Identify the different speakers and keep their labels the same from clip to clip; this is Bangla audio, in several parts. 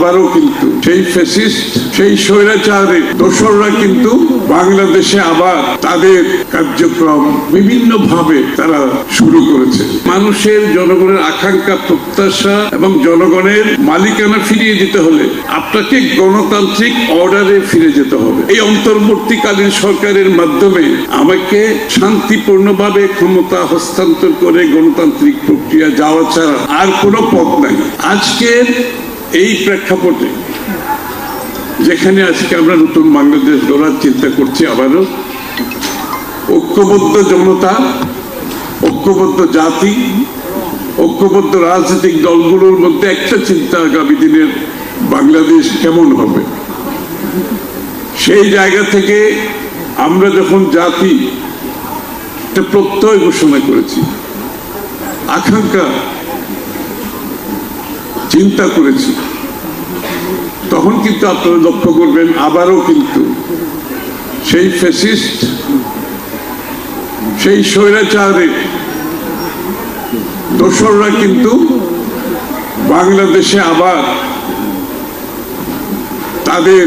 Speaker 1: আবারও কিন্তু সেই ফেসিস্ট সেই স্বৈরাচারে দোসররা কিন্তু বাংলাদেশে আবার তাদের কার্যক্রম বিভিন্ন ভাবে তারা শুরু করেছে। মানুষের জনগণের আকাঙ্ক্ষা, প্রত্যাশা এবং জনগণের মালিকানা ফিরিয়ে দিতে হলে আপনাকে গণতান্ত্রিক অর্ডারে ফিরে যেতে হবে। এই অন্তর্বর্তীকালীন সরকারের মাধ্যমে আমাকে শান্তিপূর্ণভাবে ক্ষমতা হস্তান্তর করে গণতান্ত্রিক প্রক্রিয়া যাওয়া ছাড়া আর কোনো পথ নাই। আজকের এই প্রেক্ষাপটে যেখানে আজকে আমরা নতুন বাংলাদেশ গড়ার চিন্তা করছি আবারও, ঐক্যবদ্ধ জনতা, ঐক্যবদ্ধ জাতি, ঐক্যবদ্ধ রাজনৈতিক দলগুলোর মধ্যে একটা চিন্তা আগামী দিনের বাংলাদেশ কেমন হবে? সেই জায়গা থেকে আমরা যখন জাতি একটা প্রত্যয় ঘোষণা করেছি, আকাঙ্ক্ষা চিন্তা করেছি। তখন কিন্তু আপনারা লক্ষ্য করবেন, আবারও কিন্তু সেই ফেসিস্ট সেই স্বৈরাচারে দোসররা কিন্তু বাংলাদেশে আবার তাদের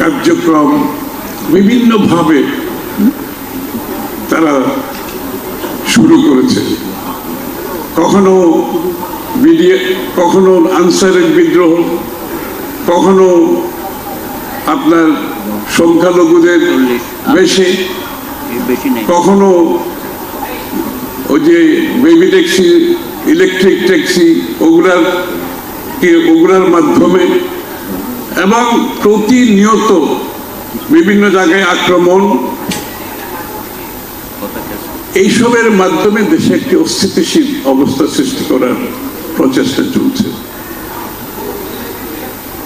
Speaker 1: কার্যক্রম বিভিন্নভাবে তারা শুরু করেছে। কখনো কখনো আনসারের বিদ্রোহ, কখনো আপনার সংখ্যালঘুদের বেশি, কখনো ওই যে বেবি ট্যাক্সি, ইলেকট্রিক ট্যাক্সি, ওগুলার ওগুলার মাধ্যমে এবং প্রতিনিয়ত বিভিন্ন জায়গায় আক্রমণ এইসবের মাধ্যমে দেশে একটি অস্থিতিশীল অবস্থা সৃষ্টি করার প্রচেষ্টা চলছে।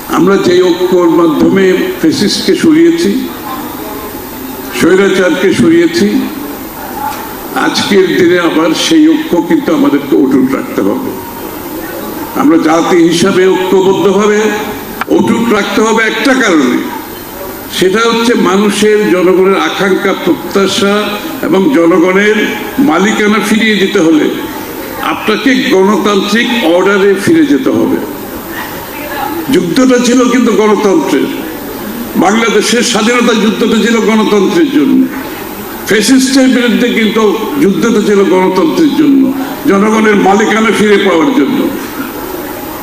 Speaker 1: আমরা যে ঐক্যর মাধ্যমে ফেসিসকে সরিয়েছি, স্বৈরাচারকে সরিয়েছি, আজকের দিনে আবার সেই ঐক্য কিন্তু আমাদেরকে অটুট রাখতে হবে। আমরা জাতি হিসাবে ঐক্যবদ্ধভাবে অটুট রাখতে হবে একটা কারণে। সেটা হচ্ছে মানুষের জনগণের আকাঙ্ক্ষা, প্রত্যাশা এবং জনগণের মালিকানা ফিরিয়ে দিতে হলে আপনাকে গণতান্ত্রিক অর্ডারে ফিরে যেতে হবে। যুদ্ধটা ছিল কিন্তু গণতন্ত্রের। বাংলাদেশের স্বাধীনতা যুদ্ধটা ছিল গণতন্ত্রের জন্য। ফেসিস্টের বিরুদ্ধে কিন্তু যুদ্ধটা ছিল গণতন্ত্রের জন্য, জনগণের মালিকানা ফিরে পাওয়ার জন্য।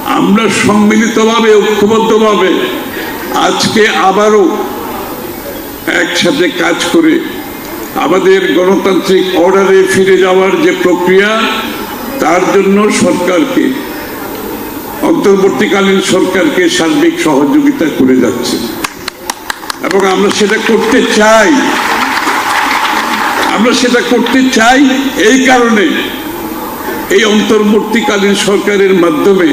Speaker 1: আমরা সম্মিলিতভাবে, ঐক্যবদ্ধভাবে আজকে আবারও একসাথে কাজ করে আমাদের গণতান্ত্রিক অর্ডারে ফিরে যাওয়ার যে প্রক্রিয়া, তার জন্য সরকারকে, অন্তর্বর্তীকালীন সরকারকে সার্বিক সহযোগিতা করে যাচ্ছে। এবং আমরা সেটা করতে চাই। আমরা সেটা করতে চাই এই কারণে এই অন্তর্বর্তীকালীন সরকারের মাধ্যমে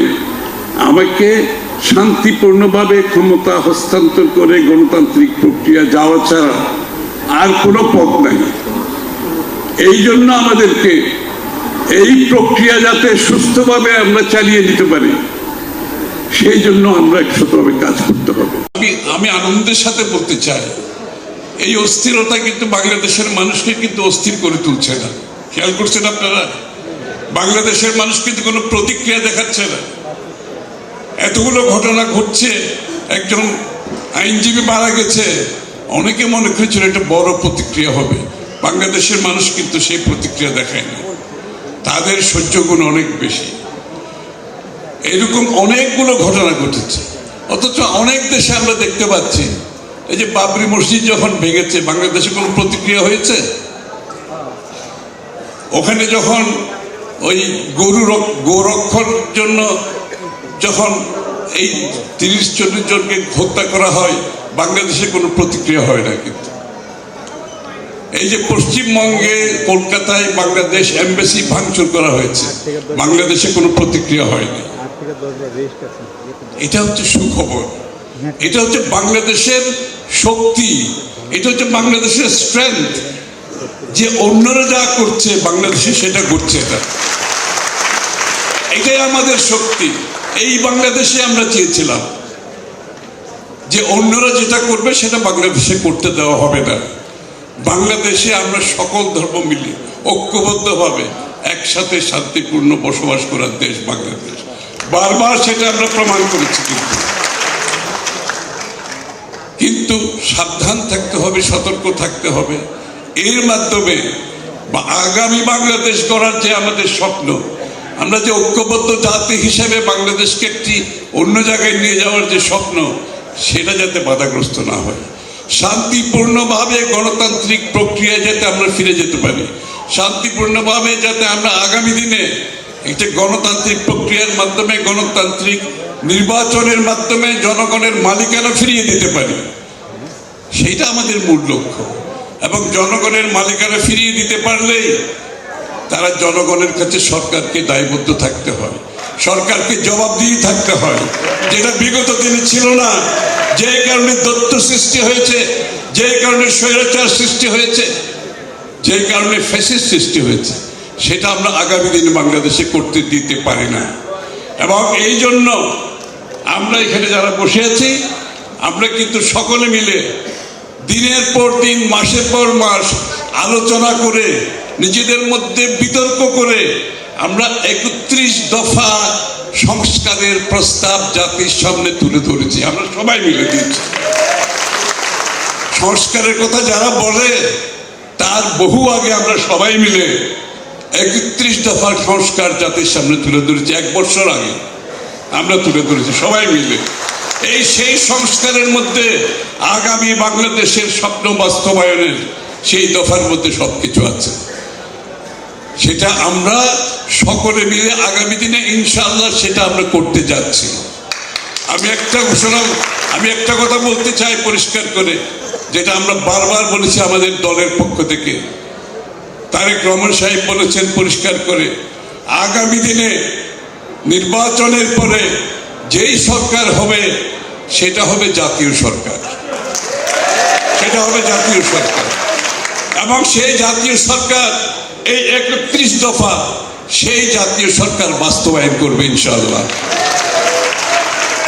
Speaker 1: আমাকে শান্তিপূর্ণভাবে ক্ষমতা হস্তান্তর করে গণতান্ত্রিক প্রক্রিয়া যাওয়া ছাড়া আর কোনো পথ নাই। এই জন্য আমাদেরকে এই প্রক্রিয়া যাতে সুস্থভাবে আমরা চালিয়ে দিতে পারি, সেই জন্য আমরা একসাথে কাজ করতে হবে।
Speaker 2: আমি আমি আনন্দের সাথে বলতে চাই, এই অস্থিরতা কিন্তু বাংলাদেশের মানুষকে কিন্তু অস্থির করে তুলছে না। খেয়াল করছেন আপনারা? বাংলাদেশের মানুষ কিন্তু কোনো প্রতিক্রিয়া দেখাচ্ছে না। এতগুলো ঘটনা ঘটছে, একজন আইনজীবী মারা গেছে। অনেকে মনে করেছিল একটা বড় প্রতিক্রিয়া হবে। বাংলাদেশের মানুষ কিন্তু সেই প্রতিক্রিয়া দেখায় না। তাদের সহ্য গুণ অনেক বেশি। এরকম অনেকগুলো ঘটনা ঘটেছে। অথচ অনেক দেশে আমরা দেখতে পাচ্ছি, এই যে বাবরি মসজিদ যখন ভেঙেছে, বাংলাদেশে কোনো প্রতিক্রিয়া হয়েছে? ওখানে যখন ওই গরু গোরক্ষর জন্য যখন এই তিরিশ চল্লিশ জনকে হত্যা করা হয়, বাংলাদেশে কোনো প্রতিক্রিয়া হয় না কিন্তু। এই যে পশ্চিমবঙ্গে, কলকাতায় বাংলাদেশ এমবাসি ভাঙচুর করা হয়েছে, বাংলাদেশে কোনো প্রতিক্রিয়া হয়নি। এটা হচ্ছে সুখবর। এটা হচ্ছে বাংলাদেশের শক্তি। এটা হচ্ছে বাংলাদেশের স্ট্রেংথ যে অন্যরা যা করছে, বাংলাদেশে সেটা করছে এটা। এটাই আমাদের শক্তি। এই বাংলাদেশে আমরা চেয়েছিলাম যে অন্যরা যেটা করবে সেটা বাংলাদেশে করতে দেওয়া হবে না। বাংলাদেশে আমরা সকল ধর্ম মিলে ঐক্যবদ্ধভাবে একসাথে শান্তিপূর্ণ বসবাস করার দেশ বাংলাদেশ। বারবার সেটা আমরা প্রমাণ করেছি কিন্তু। কিন্তু সাবধান থাকতে হবে, সতর্ক থাকতে হবে। এর মাধ্যমে আগামী বাংলাদেশ গড়ার যে আমাদের স্বপ্ন আমরা যে ঐক্যবদ্ধ জাতি হিসেবে বাংলাদেশকে একটি অন্য জায়গায় নিয়ে যাওয়ার যে স্বপ্ন, সেটা যাতে বাধাগ্রস্ত না হয়। শান্তিপূর্ণভাবে গণতান্ত্রিক প্রক্রিয়ায় যাতে আমরা ফিরে যেতে পারি। শান্তিপূর্ণভাবে যাতে আমরা আগামী দিনে একটা গণতান্ত্রিক প্রক্রিয়ার মাধ্যমে, গণতান্ত্রিক নির্বাচনের মাধ্যমে জনগণের মালিকানা ফিরিয়ে দিতে পারি। সেইটা আমাদের মূল লক্ষ্য। এবং জনগণের মালিকানা ফিরিয়ে দিতে পারলেই তারা জনগণের কাছে সরকারকে দায়বদ্ধ থাকতে হয়। সরকারকে জবাবদিহি থাকতে হয়। যেটা বিগত দিনে ছিল না, যে কারণে দত্ত সৃষ্টি হয়েছে, যে কারণে স্বৈরাচার সৃষ্টি হয়েছে, যে কারণে ফেসিস সৃষ্টি হয়েছে, সেটা আমরা আগামী দিনে বাংলাদেশে করতে দিতে পারি না। এবং এই জন্য আমরা এখানে যারা বসে আছি, আমরা কিন্তু সকলে মিলে দিনের পর দিন, মাসের পর মাস আলোচনা করে নিজেদের মধ্যে বিতর্ক করে আমরা একত্রিশ দফা সংস্কারের প্রস্তাব জাতির সামনে তুলে ধরেছি। আমরা সবাই মিলে দিয়েছি। সংস্কারের কথা যারা বলে, তার বহু আগে আমরা সবাই মিলে একত্রিশ দফার সংস্কার জাতির সামনে তুলে ধরেছি, এক বছর আগে আমরা তুলে ধরেছি, সবাই মিলে। এই সেই সংস্কারের মধ্যে আগামী বাংলাদেশের স্বপ্ন বাস্তবায়নের সেই দফার মধ্যে সবকিছু আছে। সেটা আমরা সকলে মিলে আগামী দিনে ইনশাল্লাহ সেটা আমরা করতে যাচ্ছি। আমি একটা ঘোষণা, আমি একটা কথা বলতে চাই পরিষ্কার করে, যেটা আমরা বারবার বলেছি আমাদের দলের পক্ষ থেকে। তারেক রহমান সাহেব বলেছেন পরিষ্কার করে, আগামী দিনে নির্বাচনের পরে যেই সরকার হবে, সেটা হবে জাতীয় সরকার। সেটা হবে জাতীয় সরকার। এবং সেই জাতীয় সরকার এই একত্রিশ দফা সেই জাতীয় সরকার বাস্তবায়ন করবে, ইনশাআল্লাহ।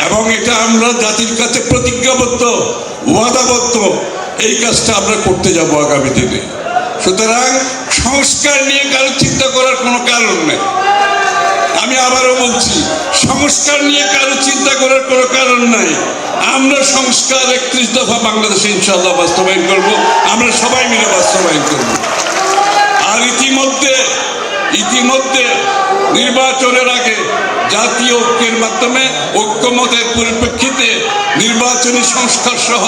Speaker 2: এবং এটা আমরা জাতির কাছে প্রতিজ্ঞাবদ্ধ, ওয়াদাবদ্ধ, এই কাজটা আমরা করতে যাব আগামী দিনে। সুতরাং সংস্কার নিয়ে কারও চিন্তা করার কোনো কারণ নেই। আমি আবারও বলছি, সংস্কার নিয়ে কারও চিন্তা করার কোনো কারণ নাই। আমরা সংস্কার একত্রিশ দফা বাংলাদেশে ইনশাল্লাহ বাস্তবায়ন করব, আমরা সবাই মিলে বাস্তবায়ন করব। ইতিমধ্যে ইতিমধ্যে নির্বাচনের আগে জাতীয় ঐক্যের মাধ্যমে ঐক্যমতের পরিপ্রেক্ষিতে নির্বাচনী সংস্কার সহ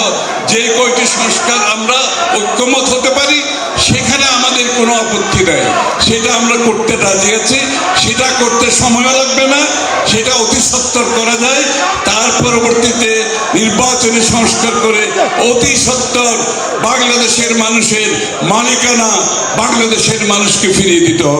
Speaker 2: যে কয়টি সংস্কার আমরা ঐক্যমত হতে পারি, সেখানে আমাদের কোনো আপত্তি নেই। সেটা আমরা করতে রাজি আছি, সেটা করতে সময় লাগবে না, সেটা অতি সত্তর করা যায়। তার পরবর্তীতে নির্বাচনী সংস্কার করে অতি সত্তর বাংলাদেশের মানুষের মালিকানা বাংলাদেশের মানুষকে ফিরিয়ে দিতে হবে।